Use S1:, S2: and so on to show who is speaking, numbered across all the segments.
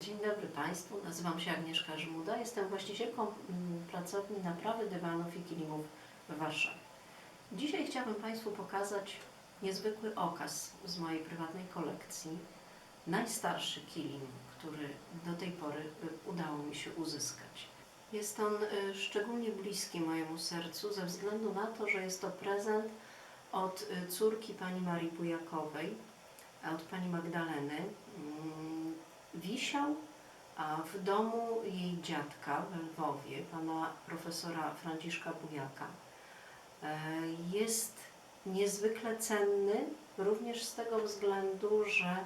S1: Dzień dobry Państwu, nazywam się Agnieszka Żmuda, jestem właścicielką mm, pracowni naprawy dywanów i kilimów w Warszawie. Dzisiaj chciałabym Państwu pokazać niezwykły okaz z mojej prywatnej kolekcji. Najstarszy kilim, który do tej pory y, udało mi się uzyskać. Jest on y, szczególnie bliski mojemu sercu ze względu na to, że jest to prezent od y, córki pani Marii Bujakowej, od pani Magdaleny. Wisiał w domu jej dziadka w Lwowie, pana profesora Franciszka Bujaka. E, Jest niezwykle cenny również z tego względu, że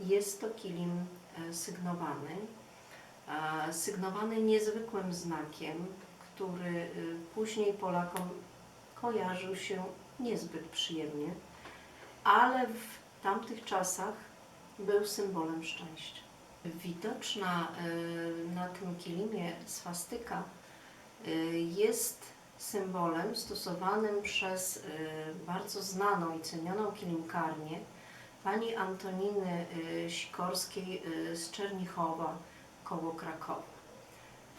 S1: jest to kilim e, sygnowany. a Sygnowany niezwykłym znakiem, który później Polakom kojarzył się niezbyt przyjemnie, ale w tamtych czasach był symbolem szczęścia. Widoczna y, na tym kilimie swastyka y, jest symbolem stosowanym przez y, bardzo znaną i cenioną kilimkarnię pani Antoniny Sikorskiej z Czernichowa koło Krakowa.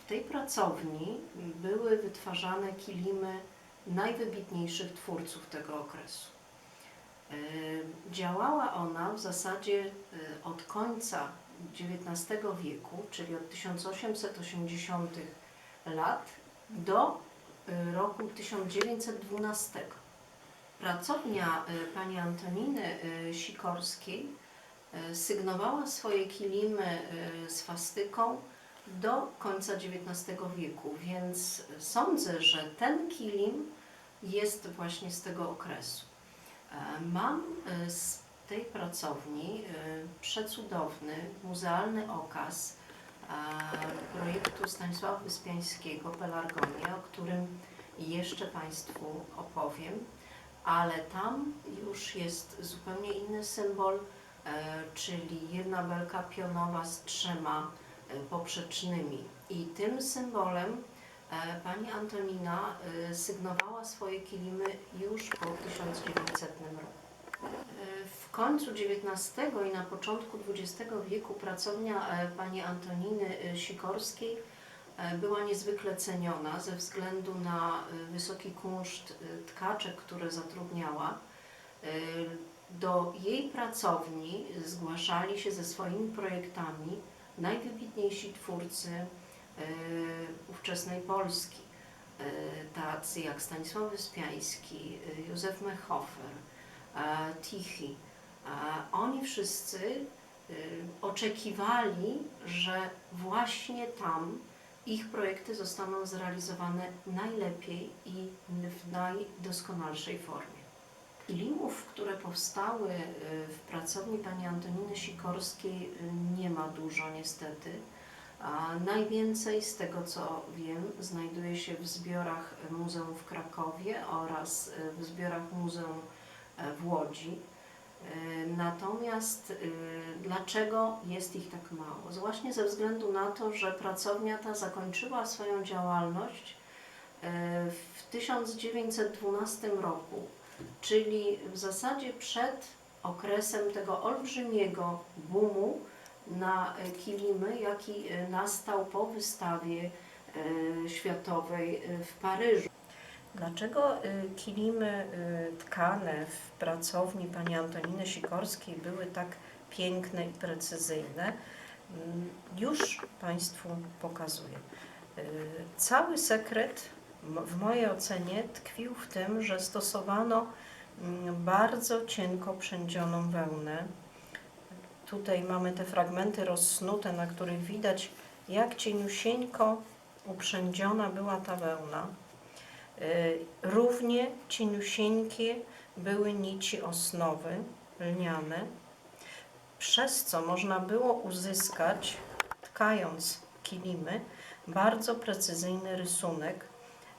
S1: W tej pracowni były wytwarzane kilimy najwybitniejszych twórców tego okresu. Działała ona w zasadzie od końca XIX wieku, czyli od 1880 lat do y, roku 1912. Pracownia y, pani Antoniny y, Sikorskiej sygnowała swoje kilimy swastyką do końca XIX wieku, więc sądzę, że ten kilim jest właśnie z tego okresu. E, Mam tej pracowni e, przecudowny muzealny okaz projektu Stanisława Wyspiańskiego Pelargonia, o którym jeszcze Państwu opowiem, ale tam już jest zupełnie inny symbol, e, czyli jedna belka pionowa z trzema e, poprzecznymi. I tym symbolem pani Antonina sygnowała swoje kilimy już po 1900 roku. W końcu XIX i na początku XX wieku pracownia e, pani Antoniny e, Sikorskiej e, była niezwykle ceniona ze względu na wysoki kunszt tkaczek, które zatrudniała. Do jej pracowni zgłaszali się ze swoimi projektami najwybitniejsi twórcy ówczesnej Polski, tacy jak Stanisław Wyspiański, Józef Mechofer, Tichy. E, Oni wszyscy e, oczekiwali, że właśnie tam ich projekty zostaną zrealizowane najlepiej i w najdoskonalszej formie. Kilimów, które powstały e, w pracowni pani Antoniny Sikorskiej e, nie ma dużo niestety. A najwięcej z tego co wiem znajduje się w zbiorach Muzeum w Krakowie oraz e, w zbiorach Muzeum e, w Łodzi. E, Natomiast e, dlaczego jest ich tak mało? Właśnie ze względu na to, że pracownia ta zakończyła swoją działalność e, w 1912 roku, czyli w zasadzie przed okresem tego olbrzymiego boomu na e, kilimy, jaki e, nastał po wystawie e, światowej e, w Paryżu. Dlaczego y, kilimy y, tkane w pracowni pani Antoniny Sikorskiej były tak piękne i precyzyjne? Mm, Już Państwu pokazuję. Y, Cały sekret w mojej ocenie tkwił w tym, że stosowano mm, bardzo cienko przędzioną wełnę. Tutaj mamy te fragmenty rozsnute, na których widać, jak cieniusieńko uprzędziona była ta wełna. Y, Równie cieniusieńkie były nici osnowy lniane, przez co można było uzyskać, tkając kilimy, bardzo precyzyjny rysunek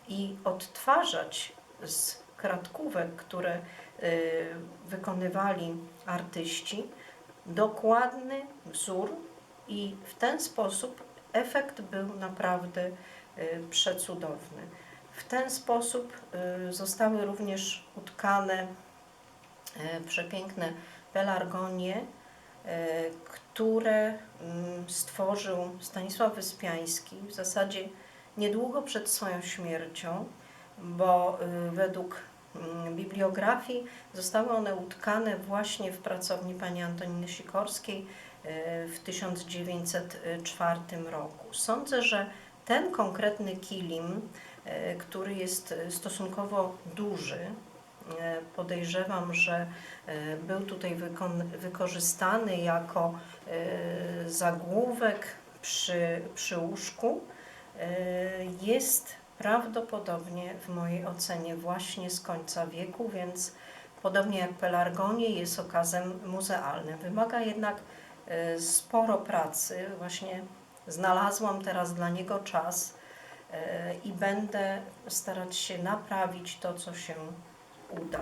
S1: i odtwarzać z kratkówek, które y, wykonywali artyści, dokładny wzór i w ten sposób efekt był naprawdę y, przecudowny. W ten sposób y, zostały również utkane e, przepiękne pelargonie
S2: e, które mm, stworzył Stanisław Wyspiański w zasadzie niedługo przed swoją śmiercią, bo y, według mm, bibliografii zostały one utkane właśnie w pracowni pani Antoniny Sikorskiej y, w 1904 roku. Sądzę, że ten konkretny kilim, y, który jest y, stosunkowo duży, y, podejrzewam, że był tutaj wykorzystany jako zagłówek przy, przy łóżku, jest prawdopodobnie w mojej ocenie właśnie z końca wieku, więc podobnie jak pelargonie jest okazem muzealnym. Wymaga jednak sporo pracy. Właśnie znalazłam teraz dla niego czas i będę starać się naprawić to, co się uda.